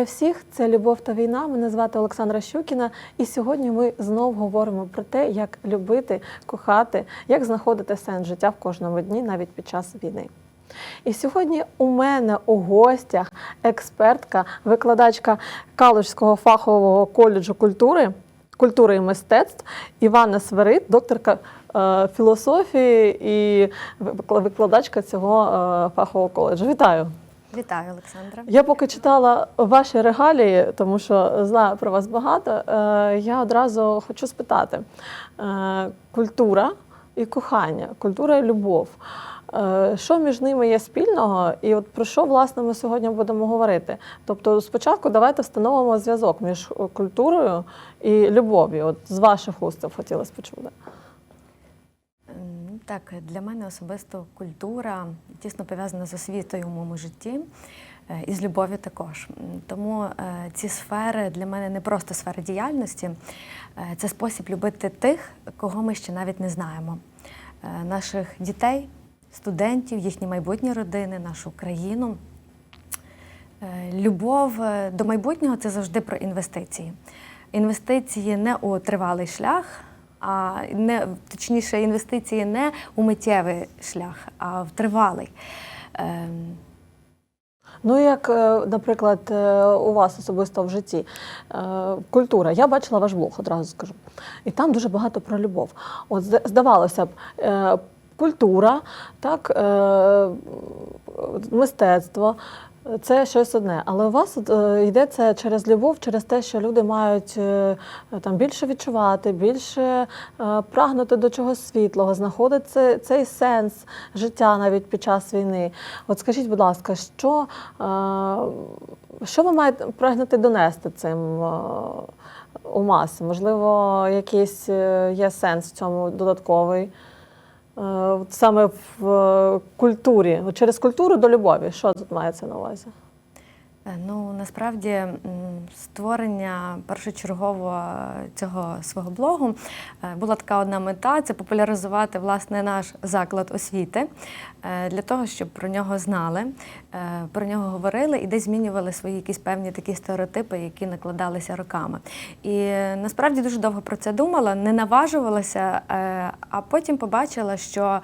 Вітаю всіх! Це Любов та війна. Мене звати Олександра Щукіна. І сьогодні ми знову говоримо про те, як любити, кохати, як знаходити сенс життя в кожному дні, навіть під час війни. І сьогодні у мене у гостях експертка, викладачка Калужського фахового коледжу культури, культури і мистецтв Івана Сверид, докторка е, філософії і викла- викладачка цього е, фахового коледжу. Вітаю! Вітаю, Олександра. Я поки читала ваші регалії, тому що знаю про вас багато. е, Я одразу хочу спитати: Е, культура і кохання, культура і любов. Е, Що між ними є спільного, і от про що власне ми сьогодні будемо говорити? Тобто, спочатку давайте встановимо зв'язок між культурою і любов'ю. От з ваших уст хотілося почути. Так, для мене особисто культура тісно пов'язана з освітою у моєму житті е, і з любов'ю також. Тому е, ці сфери для мене не просто сфери діяльності, е, це спосіб любити тих, кого ми ще навіть не знаємо. Наших дітей, студентів, їхні майбутні родини, нашу країну. Любов до майбутнього це завжди про інвестиції. Інвестиції не у тривалий шлях, а не точніше, інвестиції не у миттєвий шлях, а в тривалий. Ем, Ну, як, е, наприклад, е, у вас особисто в житті е, культура. Я бачила ваш блог, одразу скажу. І там дуже багато про любов. От здавалося б, культура, так, мистецтво. Це щось одне, але у вас е, йде це через любов, через те, що люди мають е, там більше відчувати, більше е, прагнути до чогось світлого, знаходити цей сенс життя навіть під час війни. От скажіть, будь ласка, що, що ви маєте прагнути донести цим у маси? Можливо, якийсь є сенс в цьому додатковий? Е, Саме в е, культурі, через культуру до любові. Що тут мається на увазі? Е, Ну насправді створення першочергово цього свого блогу е, була така одна мета це популяризувати власне наш заклад освіти е, для того, щоб про нього знали, про нього говорили і десь змінювали свої якісь певні такі стереотипи, які накладалися роками. І насправді дуже довго про це думала, не наважувалася, а потім побачила, що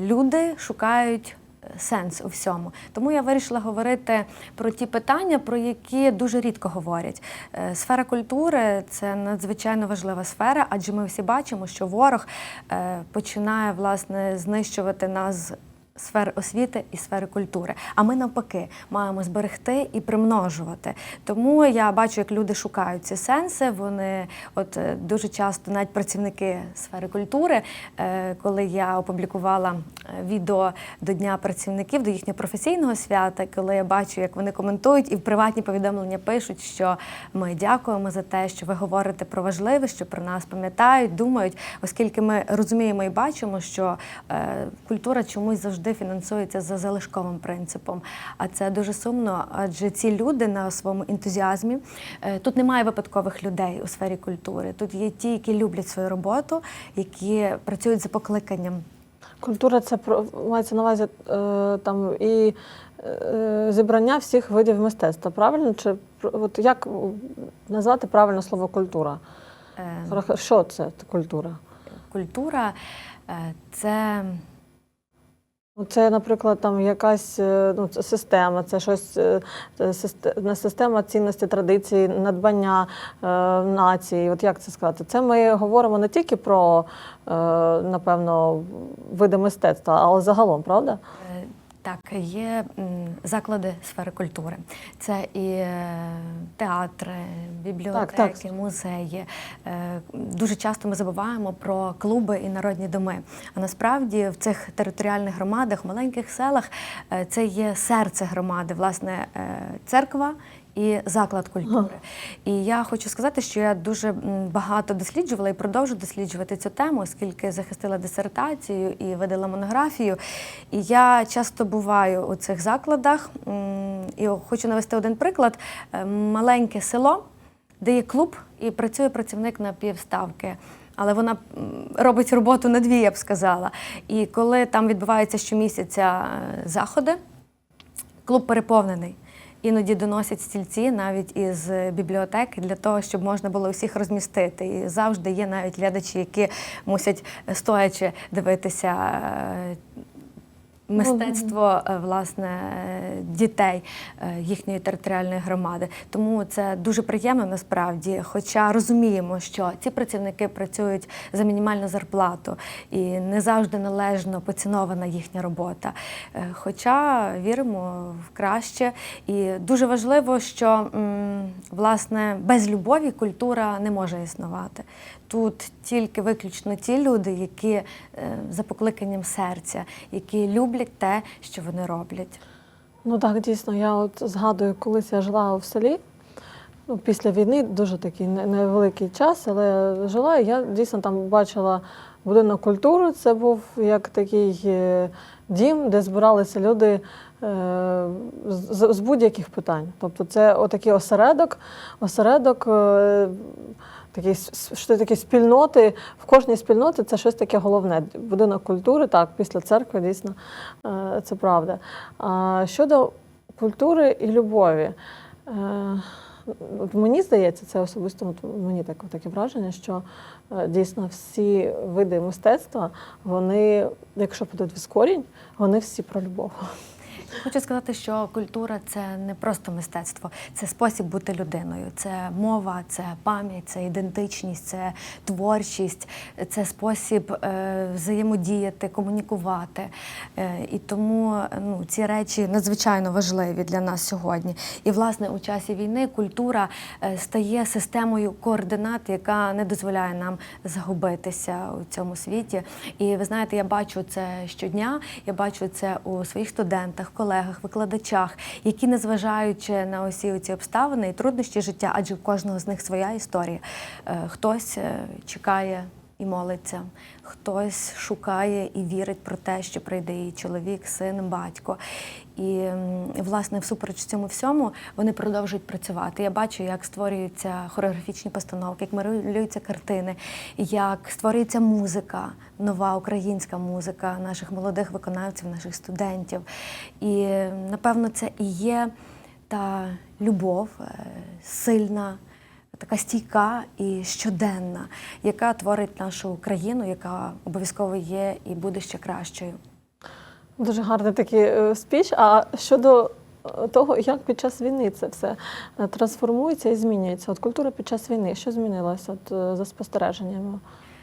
люди шукають сенс у всьому. Тому я вирішила говорити про ті питання, про які дуже рідко говорять. Е, Сфера культури це надзвичайно важлива сфера, адже ми всі бачимо, що ворог е, починає власне знищувати нас. З Сфер освіти і сфери культури. А ми навпаки маємо зберегти і примножувати. Тому я бачу, як люди шукають ці сенси. Вони от е, дуже часто, навіть працівники сфери культури, е, коли я опублікувала е, відео до Дня працівників, до їхнього професійного свята, коли я бачу, як вони коментують і в приватні повідомлення пишуть, що ми дякуємо за те, що ви говорите про важливе, що про нас пам'ятають, думають, оскільки ми розуміємо і бачимо, що культура чомусь завжди фінансується за залишковим принципом. А це дуже сумно, адже ці люди на своєму ентузіазмі е, тут немає випадкових людей у сфері культури. Тут є ті, які люблять свою роботу, які працюють за покликанням. Культура це мається на увазі е, там і е, зібрання всіх видів мистецтва. Правильно? Чи от як назвати правильно слово культура? Е, Що це культура? Культура це Це, наприклад, там якась е, ну, система, це щось е, не система цінності, традиції, надбання е, нації. От як це сказати? Це ми говоримо не тільки про, е, напевно, види мистецтва, але загалом, правда? Так, є заклади сфери культури. Це і е, театри, бібліотеки, Так, так. музеї. Е, Дуже часто ми забуваємо про клуби і народні доми. А насправді в цих територіальних громадах, маленьких селах, е, це є серце громади, власне, церква. І заклад культури. І я хочу сказати, що я дуже багато досліджувала і продовжу досліджувати цю тему, оскільки захистила дисертацію і видала монографію. І я часто буваю у цих закладах. І хочу навести один приклад: Е, маленьке село, де є клуб, і працює працівник на півставки. Але вона робить роботу на дві, я б сказала. І коли там відбуваються щомісяця е, заходи, клуб переповнений. Іноді доносять стільці навіть із бібліотеки для того, щоб можна було всіх розмістити. І завжди є навіть глядачі, які мусять стоячи дивитися. Мистецтво е, власне дітей е, їхньої територіальної громади, тому це дуже приємно насправді. Хоча розуміємо, що ці працівники працюють за мінімальну зарплату і не завжди належно поцінована їхня робота. Е, Хоча віримо в краще, і дуже важливо, що власне без любові культура не може існувати. Тут тільки виключно ті люди, які за покликанням серця, які люблять те, що вони роблять. Ну так, дійсно, я от згадую, колись я жила в селі. Ну, після війни дуже такий невеликий час, але жила, я дійсно там бачила будинок культури. Це був як такий е, дім, де збиралися люди е, з, будь-яких питань. Тобто це отакий осередок, осередок. Такі, що такі спільноти, в кожній спільноті це щось таке головне. Будинок культури, так, після церкви, дійсно, е, це правда. Щодо культури і любові, е, мені здається, це особисто мені так, таке враження, що е, дійсно всі види мистецтва, вони, якщо подивитися корінь, вони всі про любов. Хочу сказати, що культура це не просто мистецтво, це спосіб бути людиною. Це мова, це пам'ять, це ідентичність, це творчість, це спосіб е, взаємодіяти, комунікувати. Е, і тому ну, ці речі надзвичайно важливі для нас сьогодні. І власне у часі війни культура е, стає системою координат, яка не дозволяє нам загубитися у цьому світі. І ви знаєте, я бачу це щодня. Я бачу це у своїх студентах, колегах, викладачах, які, незважаючи на усі ці обставини і труднощі життя, адже у кожного з них своя історія. е, Хтось е, чекає. І молиться, хтось шукає і вірить про те, що прийде її чоловік, син, батько. І власне, всупереч цьому всьому вони продовжують працювати. Я бачу, як створюються хореографічні постановки, як малюються картини, як створюється музика, нова українська музика наших молодих виконавців, наших студентів. І напевно це і є та любов е, сильна. Така стійка і щоденна, яка творить нашу країну, яка обов'язково є і буде ще кращою. Дуже гарний такий е, спіч. А щодо е, того, як під час війни це все е, трансформується і змінюється. От культура під час війни, що змінилося от, за спостереженнями,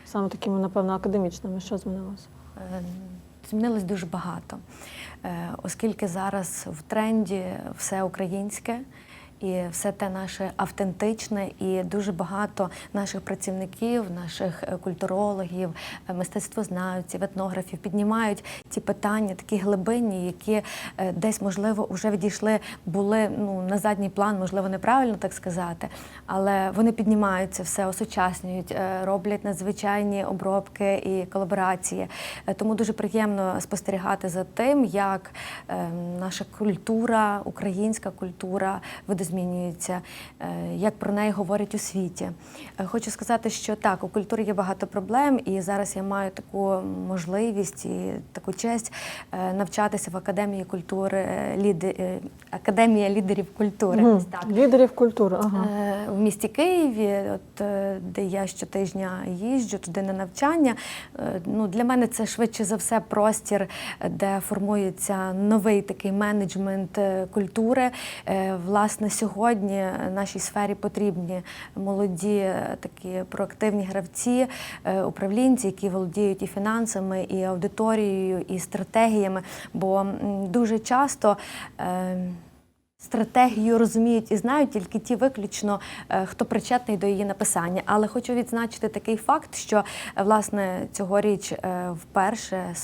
саме такими, напевно, академічними, що змінилося? Змінилось дуже багато, оскільки зараз в тренді все українське. І все те наше автентичне, і дуже багато наших працівників, наших е, культурологів, е, мистецтвознавців, етнографів піднімають ті питання, такі глибинні, які е, десь, можливо, вже відійшли, були ну на задній план, можливо, неправильно так сказати, але вони піднімаються, все осучаснюють, роблять надзвичайні обробки і колаборації. Тому дуже приємно спостерігати за тим, як е, наша культура, українська культура видозмінюється, е, як про неї говорять у світі. Е, Хочу сказати, що так, у культурі є багато проблем, і зараз я маю таку можливість і таку честь е, навчатися в академії культури ліде- е, Академія лідерів культури. Ось так. Лідерів культури. Ага. В місті Києві, от де я щотижня їжджу туди на навчання. Ну для мене це швидше за все простір, де формується новий такий менеджмент культури. Власне, сьогодні нашій сфері потрібні молоді е, такі проактивні гравці, е, управлінці, які володіють і фінансами, і аудиторією, і стратегіями. Бо дуже часто. е, Стратегію розуміють і знають тільки ті виключно, хто причетний до її написання. Але хочу відзначити такий факт, що власне цьогоріч вперше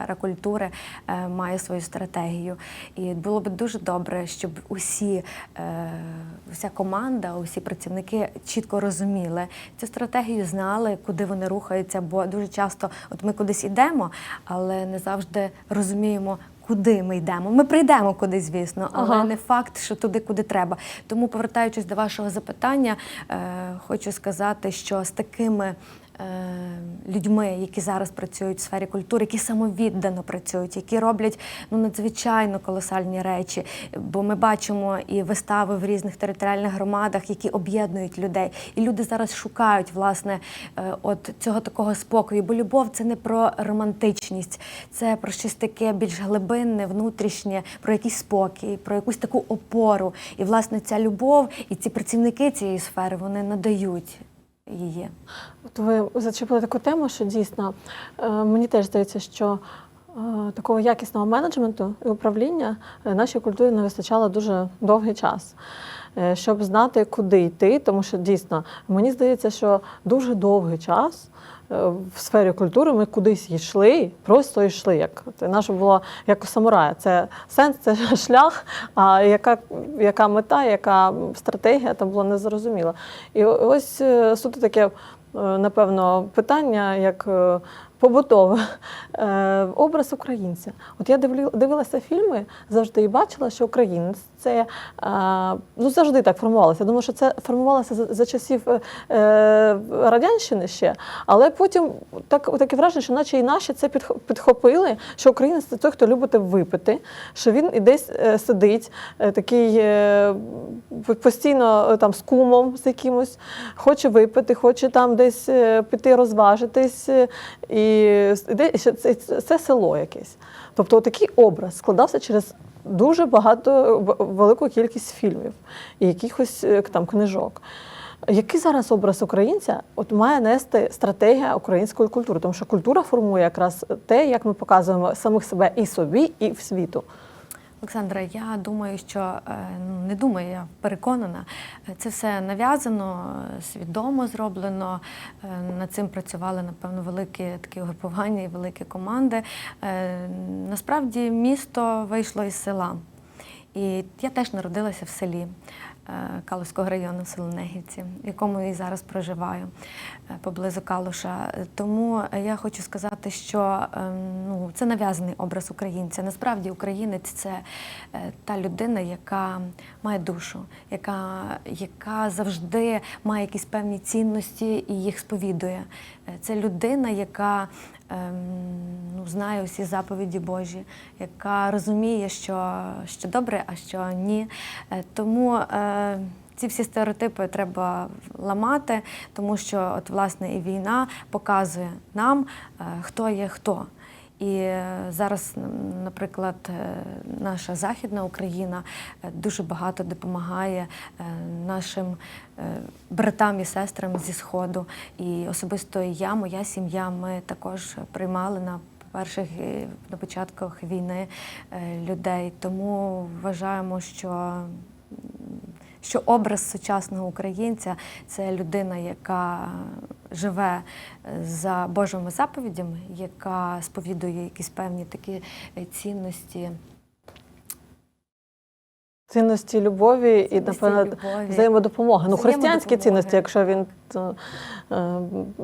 сфера культури е, має свою стратегію. І було б дуже добре, щоб усі, е, вся команда, усі працівники чітко розуміли цю стратегію, знали, куди вони рухаються. Бо дуже часто, от ми кудись йдемо, але не завжди розуміємо. Куди ми йдемо? Ми прийдемо кудись, звісно, але Ага. не факт, що туди, куди треба. Тому, повертаючись до вашого запитання, е, хочу сказати, що з такими людьми, які зараз працюють в сфері культури, які самовіддано працюють, які роблять ну надзвичайно колосальні речі. Бо ми бачимо і вистави в різних територіальних громадах, які об'єднують людей. І люди зараз шукають власне е, от цього такого спокою. Бо любов це не про романтичність, це про щось таке більш глибинне, внутрішнє, про якийсь спокій, про якусь таку опору. І власне ця любов і ці працівники цієї сфери вони надають її. От ви зачепили таку тему, що дійсно е, мені теж здається, що е, такого якісного менеджменту і управління е, нашій культурі не вистачало дуже довгий час. Щоб знати, куди йти, тому що дійсно мені здається, що дуже довгий час в сфері культури ми кудись йшли, просто йшли. Як це наше було як у самурая. Це сенс, це шлях. А яка, яка мета, яка стратегія, там було незрозуміло. І ось е, суто таке, е, напевно, питання, як побутове Е, образ українця. От я дивилася фільми завжди і бачила, що українець це е, ну завжди так формувалося. Думаю, що це формувалося за, часів е, радянщини ще, але потім так таке враження, що наче і наші це підхопили, що українець це той, хто любить випити, що він і десь сидить, такий постійно там з кумом з якимось, хоче випити, хоче там десь піти розважитись, і це, це, село якесь. Тобто такий образ складався через дуже багато велику кількість фільмів і якихось е, там книжок. Який зараз образ українця от має нести стратегія української культури? Тому що культура формує якраз те, як ми показуємо самих себе і собі, і в світу. Олександра, я думаю, що е, ну, не думаю, я переконана. Це все нав'язано, свідомо зроблено. е, Над цим працювали, напевно, великі такі угрупування і великі команди. Е, Насправді місто вийшло із села. І я теж народилася в селі Калуського району, село Негівці, в якому і зараз проживаю е, поблизу Калуша. Е, Тому я хочу сказати, що е, ну, це нав'язаний образ українця. Насправді українець це е, та людина, яка має душу, яка, яка завжди має якісь певні цінності і їх сповідує. Е, Це людина, яка ем, ну, знає усі заповіді Божі, яка розуміє, що, що добре, а що ні. Е, Тому е, ці всі стереотипи треба ламати, тому що от, власне, і війна показує нам, е, хто є хто. І зараз, наприклад, е, наша Західна Україна е, дуже багато допомагає е, нашим братам і сестрам зі Сходу. І особисто я, моя сім'я, ми також приймали на перших на початках війни людей. Тому вважаємо, що що образ сучасного українця це людина, яка живе е, за Божими заповідями, яка сповідує якісь певні такі е, цінності. Цінності любові і, Цінності напевно, любові. взаємодопомоги. Ну, християнські цінності, якщо він, то, е,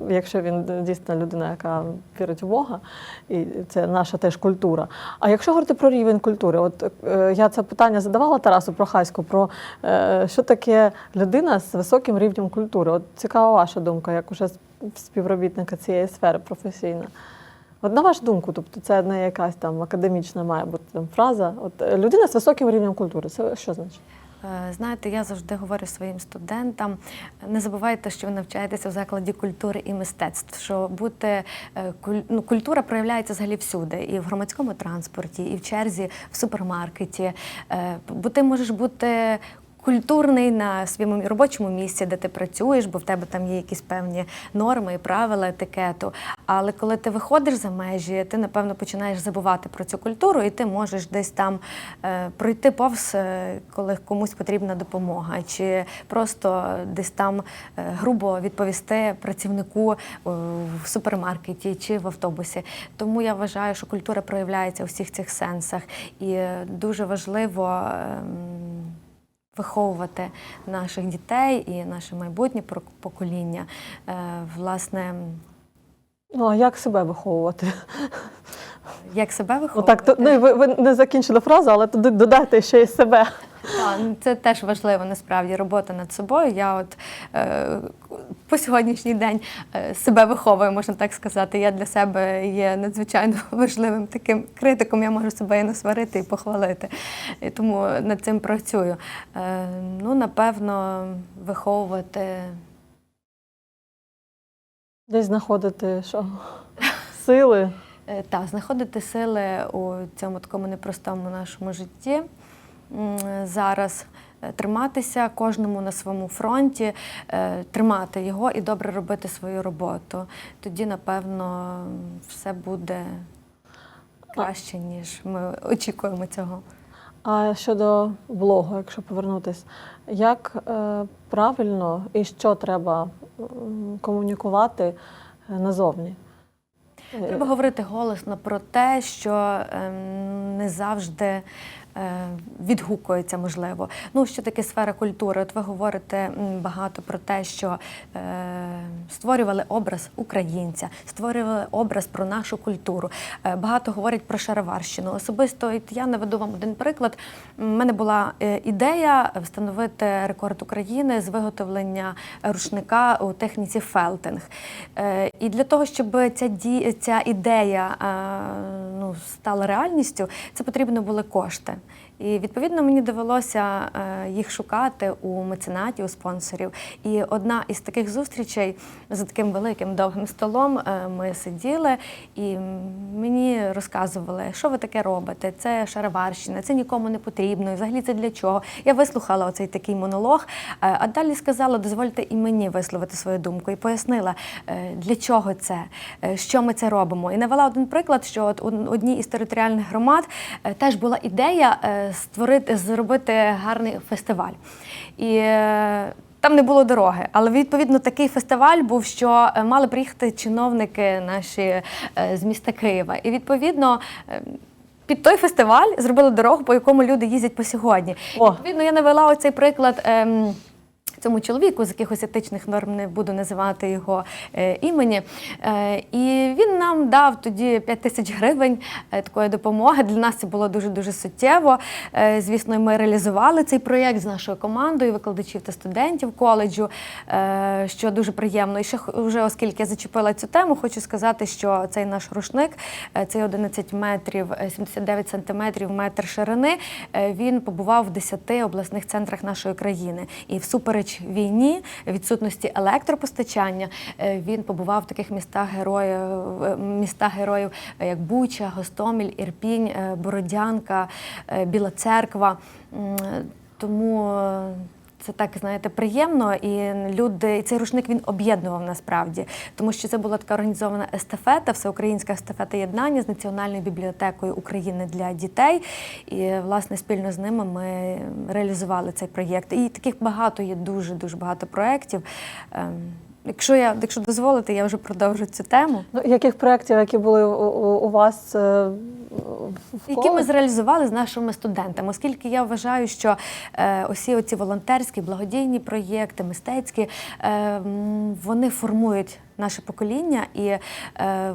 якщо він дійсно людина, яка вірить в Бога, і це наша теж культура. А якщо говорити про рівень культури, от е, я це питання задавала Тарасу Прохаську про е, що таке людина з високим рівнем культури. От цікава ваша думка, як уже співробітника цієї сфери професійна. От на вашу думку, тобто це не якась там академічна має бути там фраза. От е, людина з високим рівнем культури. Це що значить? Е, Знаєте, я завжди говорю своїм студентам: не забувайте, що ви навчаєтеся в закладі культури і мистецтв. Що бути е, ну, культура проявляється взагалі всюди, і в громадському транспорті, і в черзі в супермаркеті. Бо ти можеш бути. Культурний на своєму робочому місці, де ти працюєш, бо в тебе там є якісь певні норми і правила етикету. Але коли ти виходиш за межі, ти напевно починаєш забувати про цю культуру, і ти можеш десь там е, пройти повз, е, коли комусь потрібна допомога, чи просто десь там е, грубо відповісти працівнику е, в супермаркеті чи в автобусі. Тому я вважаю, що культура проявляється у всіх цих сенсах, і е, дуже важливо. ем, Виховувати наших дітей і наше майбутнє покоління. Е, Власне, Ну а як себе виховувати? Як себе виховувати? Отак, то, ну, ви, ви не закінчили фразу, але туди додайте ще й себе. Ну, це теж важливо насправді робота над собою. Я от е, по сьогоднішній день е, себе виховую, можна так сказати. Я для себе є надзвичайно важливим таким критиком. Я можу себе і насварити, і похвалити. І тому над цим працюю. Е, ну, напевно, виховувати. Десь знаходити що? Сили. Е, Так, знаходити сили у цьому такому непростому нашому житті зараз. е, Триматися кожному на своєму фронті, е, тримати його і добре робити свою роботу. Тоді, напевно, все буде краще, ніж ми очікуємо цього. А щодо блогу, якщо повернутись, як правильно і що треба комунікувати назовні? Треба говорити голосно про те, що ем, не завжди відгукується, можливо. Ну, що таке сфера культури? От ви говорите багато про те, що е, створювали образ українця, створювали образ про нашу культуру. Е, багато говорять про шароварщину. Особисто от я наведу вам один приклад. У мене була е, ідея встановити рекорд України з виготовлення рушника у техніці фелтинг. Е, І для того, щоб ця ідея е, ну, стала реальністю, це потрібно були кошти. І відповідно мені довелося е, їх шукати у меценатів, у спонсорів. І одна із таких зустрічей за таким великим довгим столом е, ми сиділи і мені розказували, що ви таке робите. Це шароварщина, це нікому не потрібно. І взагалі це для чого? Я вислухала оцей такий монолог, е, а далі сказала, дозвольте і мені висловити свою думку і пояснила, для чого це, що ми це робимо. І навела один приклад, що от у одній із територіальних громад теж була ідея створити, зробити гарний фестиваль. І е, там не було дороги, але відповідно такий фестиваль був, що е, мали приїхати чиновники наші е, з міста Києва. І відповідно. Під той фестиваль зробили дорогу, по якому люди їздять по сьогодні. О. Відповідно, я навела оцей приклад. Ем, Цьому чоловіку з якихось етичних норм не буду називати його е, імені. Е, і він нам дав тоді 5 тисяч гривень е, такої допомоги. Для нас це було дуже дуже суттєво. Звісно, ми реалізували цей проєкт з нашою командою, викладачів та студентів коледжу, що дуже приємно. І ще вже оскільки я зачепила цю тему, хочу сказати, що цей наш рушник, цей 11 метрів, е, 79 сантиметрів, метр ширини, він побував в 10 обласних центрах нашої країни. І всупереч війні, відсутності електропостачання, е, він побував в таких містах героїв, е, містах героїв, е, як Буча, Гостомель, Ірпінь, Бородянка, Біла Церква. Тому це так, знаєте, приємно, і люди, і цей рушник він об'єднував насправді, тому що це була така організована естафета, всеукраїнська естафета єднання з Національною бібліотекою України для дітей. І власне спільно з ними ми реалізували цей проєкт. І таких багато є дуже дуже багато проєктів. Якщо я, якщо дозволите, я вже продовжу цю тему. Ну, яких проєктів, які були у, у, у вас е, в які ми зреалізували з нашими студентами, оскільки я вважаю, що е, усі оці волонтерські, благодійні проєкти, мистецькі, е, вони формують наше покоління і е,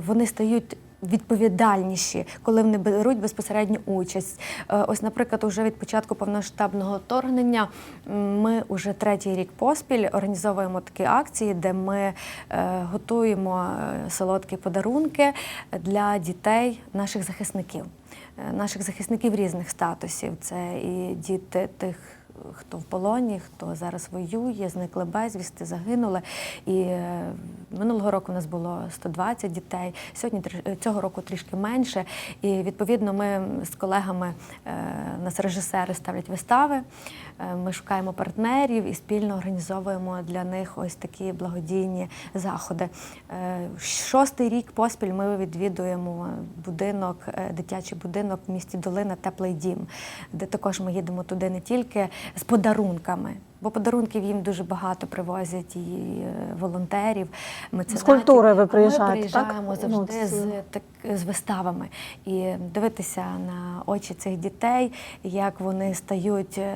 вони стають. Відповідальніші, коли вони беруть безпосередню участь. Е, Ось, наприклад, уже від початку повноштабного вторгнення ми уже третій рік поспіль організовуємо такі акції, де ми е, готуємо е, солодкі подарунки для дітей наших захисників наших захисників різних статусів. Це і діти тих. Хто в полоні, хто зараз воює, зникли безвісти, загинули. І е, минулого року у нас було 120 дітей. Сьогодні цього року трішки менше. І відповідно ми з колегами е, у нас режисери ставлять вистави. е, Ми шукаємо партнерів і спільно організовуємо для них ось такі благодійні заходи. Е, Шостий рік поспіль ми відвідуємо будинок, е, дитячий будинок в місті Долина Теплий дім, де також ми їдемо туди не тільки з подарунками. Бо подарунків їм дуже багато привозять і е, волонтерів, меценатів. культури ви приїжджаєте, Ми так? приїжджаємо Ну, завжди це- з, так, з виставами і дивитися на очі цих дітей, як вони стають ем,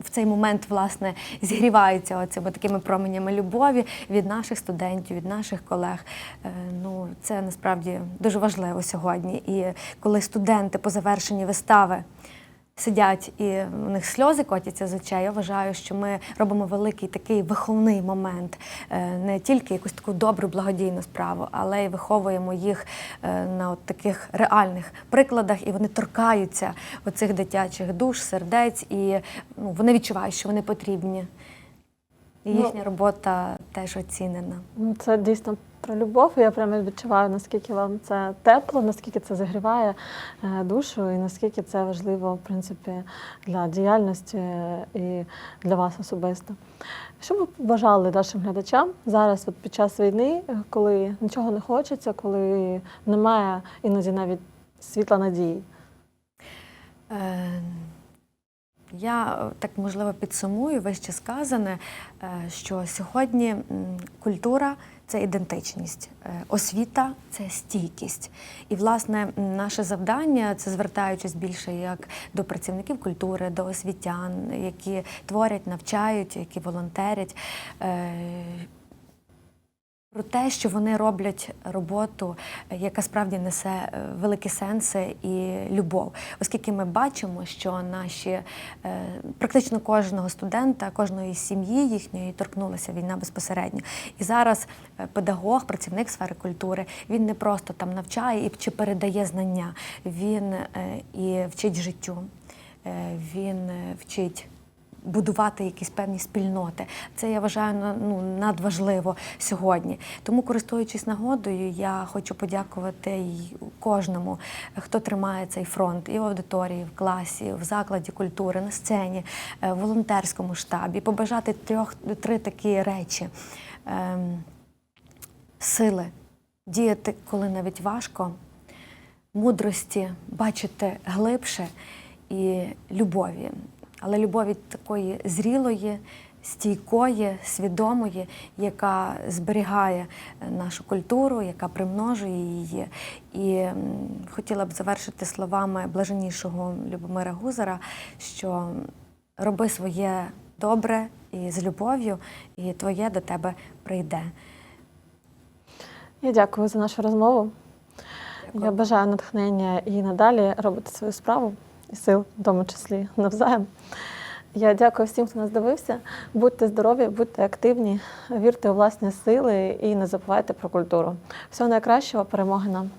в цей момент, власне, зігріваються оцими такими променями любові від наших студентів, від наших колег. Е, Ну, це насправді дуже важливо сьогодні. І коли студенти по завершенні вистави сидять і у них сльози котяться з очей, я вважаю, що ми робимо великий такий виховний момент, е, не тільки якусь таку добру благодійну справу, але й виховуємо їх е, на от таких реальних прикладах, і вони торкаються оцих дитячих душ, сердець, і ну, вони відчувають, що вони потрібні. І Ну, їхня робота теж оцінена. Ну, Це дійсно про любов. Я прямо відчуваю, наскільки вам це тепло, наскільки це загріває е, душу, і наскільки це важливо, в принципі, для діяльності е, і для вас особисто. Що ви б бажали нашим глядачам зараз, от під час війни, коли нічого не хочеться, коли немає іноді навіть світла надії? Е, Я е, так можливо підсумую вище сказане, е, що сьогодні культура це ідентичність, е, освіта це стійкість. І, власне, наше завдання це звертаючись більше як до працівників культури, до освітян, які творять, навчають, які волонтерять. Про те, що вони роблять роботу, яка справді несе е, великі сенси і любов, оскільки ми бачимо, що наші е, практично кожного студента, кожної сім'ї їхньої торкнулася війна безпосередньо. І зараз е, педагог, працівник сфери культури, він не просто там навчає і чи передає знання, він і вчить життю, він вчить будувати якісь певні спільноти. Це я вважаю ну, надважливо сьогодні. Тому, користуючись нагодою, я хочу подякувати кожному, хто тримає цей фронт і в аудиторії, в класі, в закладі культури, на сцені, е, в волонтерському штабі. Побажати трьох три такі речі. Ем, сили діяти, коли навіть важко, мудрості бачити глибше і любові. Але любові такої зрілої, стійкої, свідомої, яка зберігає е, нашу культуру, яка примножує її. І хотіла б завершити словами блаженнішого Любомира Гузара, що роби своє добре і з любов'ю, і твоє до тебе прийде. Я дякую за нашу розмову. Дякую. Я бажаю натхнення і надалі робити свою справу і сил, в тому числі навзаєм. Я дякую всім, хто нас дивився. Будьте здорові, будьте активні, вірте у власні сили і не забувайте про культуру. Всього найкращого, перемоги нам!